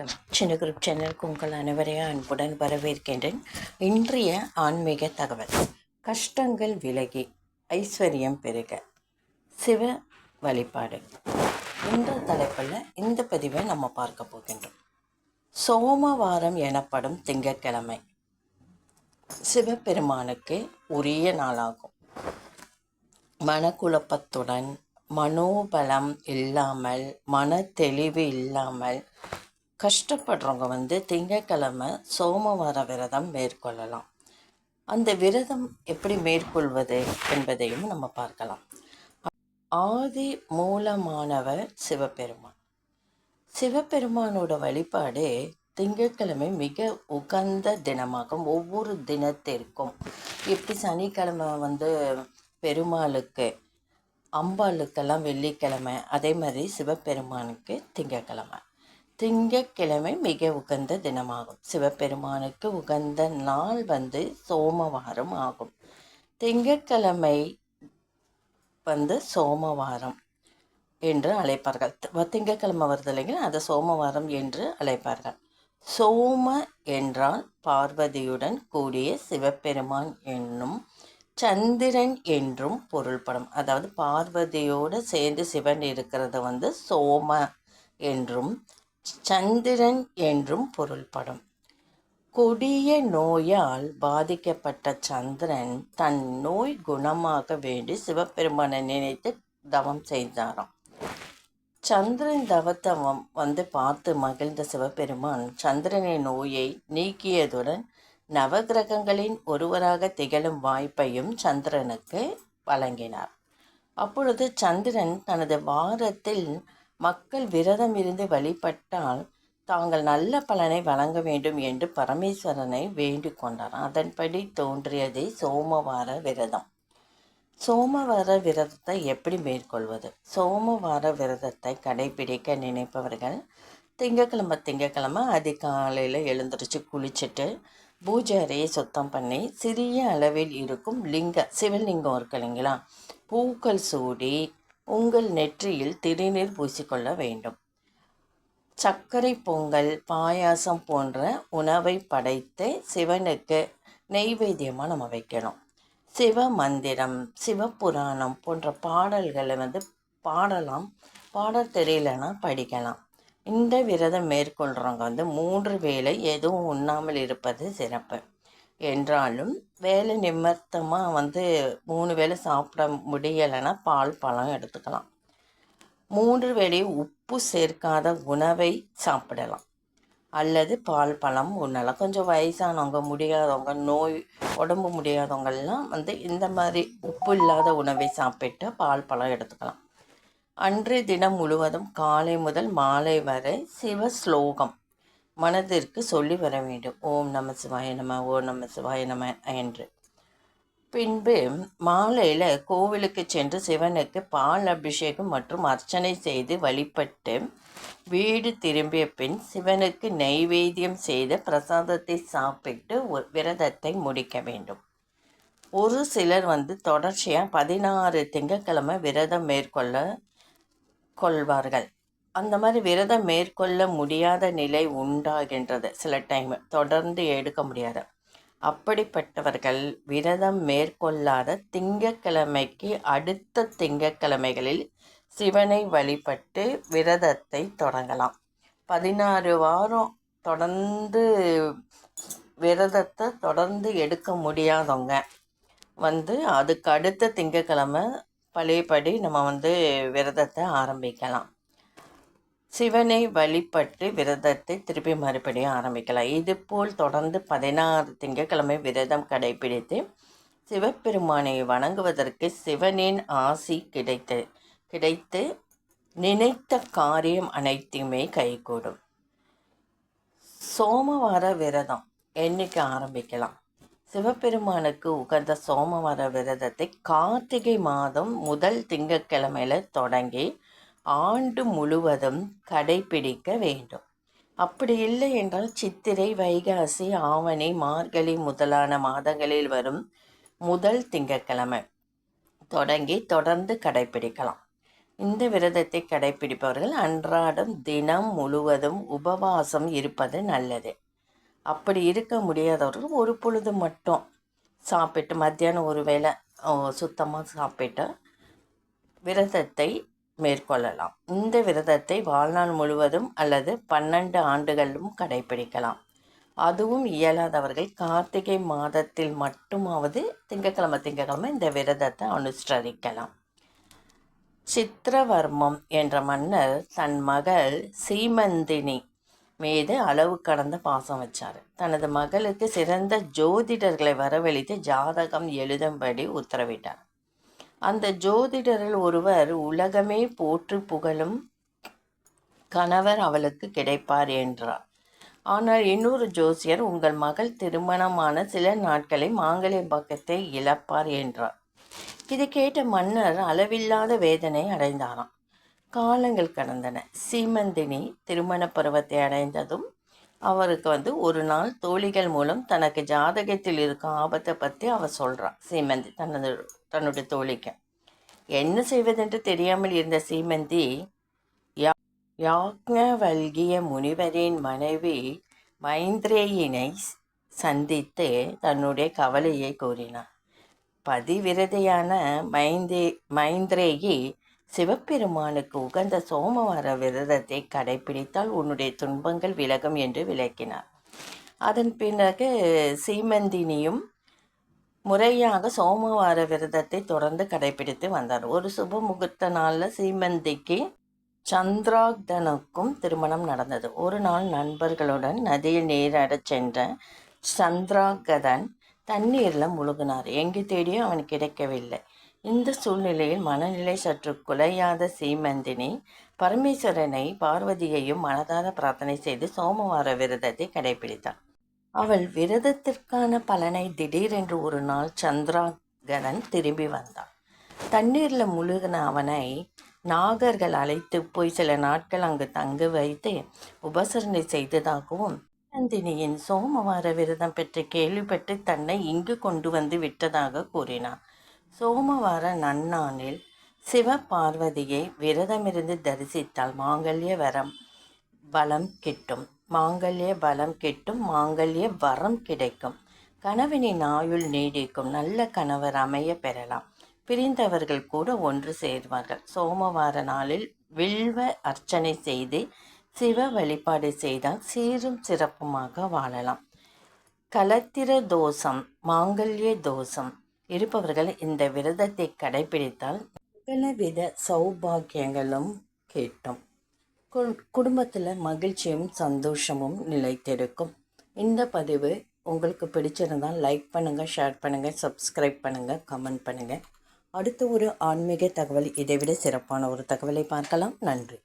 வணக்கம். சின்ன குரூப் சேனலுக்கு உங்கள் அனைவரையும் அன்புடன் வரவேற்கின்றேன். இன்றைய ஆன்மீக தகவல். கஷ்டங்கள் விலகி ஐஸ்வர்யம் பெருக. சிவ வழிபாடு. இந்த தலைப்பில் இந்த பதிவை நம்ம பார்க்க போகின்றோம். சோமவாரம் எனப்படும் திங்கட்கிழமை. சிவபெருமானுக்கு உரிய நாளாகும். மனக்குழப்பத்துடன் மனோபலம் இல்லாமல் மன தெளிவு இல்லாமல் கஷ்டப்படுறவங்க வந்து திங்கக்கிழமை சோமவார விரதம் மேற்கொள்ளலாம். அந்த விரதம் எப்படி மேற்கொள்வது என்பதையும் நம்ம பார்க்கலாம். ஆதி மூலமானவர் சிவபெருமான். சிவபெருமானோட வழிபாடு திங்கட்கிழமை மிக உகந்த தினமாகும். ஒவ்வொரு தினத்திற்கும். எப்படி சனிக்கிழமை வந்து பெருமாளுக்கு அம்பாளுக்கெல்லாம் வெள்ளிக்கிழமை அதே மாதிரி சிவபெருமானுக்கு திங்கக்கிழமை திங்கக்கிழமை மிக உகந்த தினமாகும். சிவபெருமானுக்கு உகந்த நாள் வந்து சோமவாரம் ஆகும். திங்கக்கிழமை வந்து சோமவாரம் என்று அழைப்பார்கள். திங்கக்கிழமை வருது இல்லைங்களா? அதை சோமவாரம் என்று அழைப்பார்கள். சோம என்றால் பார்வதியுடன் கூடிய சிவபெருமான் என்னும் சந்திரன் என்றும் பொருள்படும். அதாவது பார்வதியோடு சேர்ந்து சிவன் இருக்கிறது வந்து சோம என்றும் சந்திரன் என்றும் பொருள்படும். கொடிய நோயால் பாதிக்கப்பட்ட சந்திரன் தன் நோய் குணமாக வேண்டி சிவபெருமானை நினைத்து தவம் செய்தாராம். சந்திரன் தவத்தவம் வந்து பார்த்து மகிழ்ந்த சிவபெருமான் சந்திரனின் நோயை நீக்கியதுடன் நவகிரகங்களின் ஒருவராக திகழும் வாய்ப்பையும் சந்திரனுக்கு வழங்கினார். அப்பொழுது சந்திரன் தனது வாரத்தில் மக்கள் விரதம் இருந்து வழிபட்டால் தாங்கள் நல்ல பலனை வழங்க வேண்டும் என்று பரமேஸ்வரனை வேண்டிக் கொண்டார் அதன்படி தோன்றியதே சோமவார விரதம். சோமவார விரதத்தை எப்படி மேற்கொள்வது? சோமவார விரதத்தை கடைபிடிக்க நினைப்பவர்கள் திங்கக்கிழமை திங்கக்கிழமை அதிகாலையில் எழுந்திரிச்சு குளிச்சுட்டு பூஜை அறையை சுத்தம் பண்ணி சிறிய அளவில் இருக்கும் லிங்க சிவலிங்கம் இருக்கு இல்லைங்களா? பூக்கள் சூடி உங்கள் நெற்றியில் திருநீர் பூசிக்கொள்ள வேண்டும். சர்க்கரை பொங்கல் பாயாசம் போன்ற உணவை படைத்து சிவனுக்கு நெய்வேத்தியமாக நம்ம வைக்கணும். சிவ மந்திரம் சிவபுராணம் போன்ற பாடல்களை வந்து பாடலாம். பாட தெரியலன்னா படிக்கலாம். இந்த விரதம் மேற்கொள்கிறவங்க வந்து மூன்று வேளை எதுவும் உண்ணாமல் இருப்பது சிறப்பு. என்றாலும் வேலை நிமித்தமாக வந்து மூணு வேளை சாப்பிட முடியலைன்னா பால் பழம் எடுத்துக்கலாம். மூன்று வேளை உப்பு சேர்க்காத உணவை சாப்பிடலாம். அல்லது பால் பழம் உண்ணலாம். கொஞ்சம் வயசானவங்க முடியாதவங்க நோய் உடம்பு முடியாதவங்கள்லாம் வந்து இந்த மாதிரி உப்பு இல்லாத உணவை சாப்பிட்டு பால் பழம் எடுத்துக்கலாம். அன்று தினம் முழுவதும் காலை முதல் மாலை வரை சிவ ஸ்லோகம் மனதிற்கு சொல்லி வர வேண்டும். ஓம் நம சிவாய நம ஓம் நம சிவாய நம என்று. பின்பு மாலையில் கோவிலுக்கு சென்று சிவனுக்கு பால் அபிஷேகம் மற்றும் அர்ச்சனை செய்து வழிபட்டு வீடு திரும்பிய பின் சிவனுக்கு நைவேத்தியம் செய்த பிரசாதத்தை சாப்பிட்டு விரதத்தை முடிக்க வேண்டும். ஒரு சிலர் வந்து தொடர்ச்சியாக பதினாறு திங்கட்கிழமை விரதம் மேற்கொள்ள கொள்வார்கள். அந்த மாதிரி விரதம் மேற்கொள்ள முடியாத நிலை உண்டாகின்றது சில டைம் தொடர்ந்து எடுக்க முடியாது. அப்படிப்பட்டவர்கள் விரதம் மேற்கொள்ளாத திங்கக்கிழமைக்கு அடுத்த திங்கக்கிழமைகளில் சிவனை வழிபட்டு விரதத்தை தொடங்கலாம். பதினாறு வாரம் தொடர்ந்து விரதத்தை தொடர்ந்து எடுக்க முடியாதவங்க வந்து அதுக்கு அடுத்த திங்கக்கிழமை பழையபடி நம்ம வந்து விரதத்தை ஆரம்பிக்கலாம். சிவனை வழிபட்டு விரதத்தை திருப்பி மறுபடியும் ஆரம்பிக்கலாம். இதுபோல் தொடர்ந்து பதினாறு திங்கட்கிழமை விரதம் கடைபிடித்து சிவபெருமானை வணங்குவதற்கு சிவனின் ஆசி கிடைத்து கிடைத்து நினைத்த காரியம் அனைத்தையுமே கைகூடும். சோமவார விரதம் என்னைக்கு ஆரம்பிக்கலாம்? சிவபெருமானுக்கு உகந்த சோமவார விரதத்தை கார்த்திகை மாதம் முதல் திங்கட்கிழமையில தொடங்கி ஆண்டு முழுவதும் கடைபிடிக்க வேண்டும். அப்படி இல்லை என்றால் சித்திரை வைகாசி ஆவணி மார்கழி முதலான மாதங்களில் வரும் முதல் திங்கட்கிழமை தொடங்கி தொடர்ந்து கடைபிடிக்கலாம். இந்த விரதத்தை கடைப்பிடிப்பவர்கள் அன்றாடம் தினம் முழுவதும் உபவாசம் இருப்பது நல்லது. அப்படி இருக்க முடியாதவர்கள் ஒரு பொழுது மட்டும் சாப்பிட்டு மத்தியானம் ஒரு வேளை சுத்தமாக சாப்பிட்டு விரதத்தை மேற்கொள்ளலாம். இந்த விரதத்தை வாழ்நாள் முழுவதும் அல்லது பன்னெண்டு ஆண்டுகளிலும் கடைபிடிக்கலாம். அதுவும் இயலாதவர்கள் கார்த்திகை மாதத்தில் மட்டுமாவது திங்கக்கிழமை திங்கக்கிழமை இந்த விரதத்தை அனுஷ்டரிக்கலாம் சித்திரவர்மம் என்ற மன்னர் தன் மகள் சீமந்தினி மீது அளவு கடந்த பாசம் வச்சார். தனது மகளுக்கு சிறந்த ஜோதிடர்களை வரவழைத்து ஜாதகம் எழுதும்படி உத்தரவிட்டார். அந்த ஜோதிடரில் ஒருவர் உலகமே போற்று புகழும் கணவர் அவளுக்கு கிடைப்பார் என்றார். ஆனால் இன்னொரு ஜோசியர் உங்கள் மகள் திருமணமான சில நாட்களை மாங்கல்ய பக்கத்தை இழப்பார் என்றார். இதை கேட்ட மன்னர் அளவில்லாத வேதனை அடைந்தாராம். காலங்கள் கடந்தன. சீமந்தினி திருமண பருவத்தை அடைந்ததும் அவருக்கு வந்து ஒரு நாள் தோழிகள் மூலம் தனக்கு ஜாதகத்தில் இருக்கும் ஆபத்தை பற்றி அவர் சொல்கிறான் சீமந்தி தனது தன்னுடைய தோழிக்கு. என்ன செய்வதென்று தெரியாமல் இருந்த சீமந்தி யாக்ஞவல்கிய முனிவரின் மனைவி மைந்திரேயினை சந்தித்து தன்னுடைய கவலையை கூறினார். பதிவிரதையான மைந்தே மைந்திரேயி சிவபெருமானுக்கு உகந்த சோமவார விரதத்தை கடைபிடித்தால் உன்னுடைய துன்பங்கள் விலகும் என்று விளக்கினார். அதன் பிறகு சீமந்தினியும் முறையாக சோமவார விரதத்தை தொடர்ந்து கடைபிடித்து வந்தார். ஒரு சுப முகூர்த்த நாளில் சீமந்திக்கு சந்திராக்தனுக்கும் திருமணம் நடந்தது. ஒரு நாள் நண்பர்களுடன் நதியில் நீராடச் சென்ற சந்திராகதன் தண்ணீரில் முழுகினார். எங்கு தேடியும் அவன் கிடைக்கவில்லை. இந்த சூழ்நிலையில் மனநிலை சற்று குலையாத சீமந்தினி பரமேஸ்வரனை பார்வதியையும் மனதார பிரார்த்தனை செய்து சோமவார விரதத்தை கடைபிடித்தார் அவள் விரதத்திற்கான பலனை திடீரென்று ஒரு நாள் சந்திராகரன் திரும்பி வந்தான். தண்ணீரில் முழுகின அவனை நாகர்கள் அழைத்து போய் சில நாட்கள் அங்கு தங்க வைத்து உபசரணை செய்ததாகவும் நந்தினியின் சோமவார விரதம் பெற்று கேள்விப்பட்டு தன்னை இங்கு கொண்டு வந்து விட்டதாக கூறினார். சோமவார நன்னானில் சிவ பார்வதியை விரதமிருந்து தரிசித்தால் மாங்கல்ய வரம் பலம் கிட்டும். மாங்கல்ய பலம் கிட்டும் மாங்கல்ய வரம் கிடைக்கும். கணவனின் ஆயுள் நீடிக்கும் நல்ல கணவர் அமைய பெறலாம். பிரிந்தவர்கள் கூட ஒன்று சேர்வார்கள். சோமவார நாளில் வில்வ அர்ச்சனை செய்து சிவ வழிபாடு செய்தால் சீரும் சிறப்புமாக வாழலாம். கலத்திர தோஷம் மாங்கல்ய தோஷம். இருப்பவர்கள் இந்த விரதத்தை கடைபிடித்தால் பலவித சௌபாகியங்களும் கேட்டும். குடும்பத்தில் மகிழ்ச்சியும் சந்தோஷமும் நிலைத்திருக்கும். இந்த பதிவு உங்களுக்கு பிடிச்சிருந்தால் லைக் பண்ணுங்கள் ஷேர் பண்ணுங்கள் சப்ஸ்கிரைப் பண்ணுங்கள் கமெண்ட் பண்ணுங்கள் அடுத்த ஒரு ஆன்மீக தகவல் இதைவிட சிறப்பான ஒரு தகவலை பார்க்கலாம். நன்றி.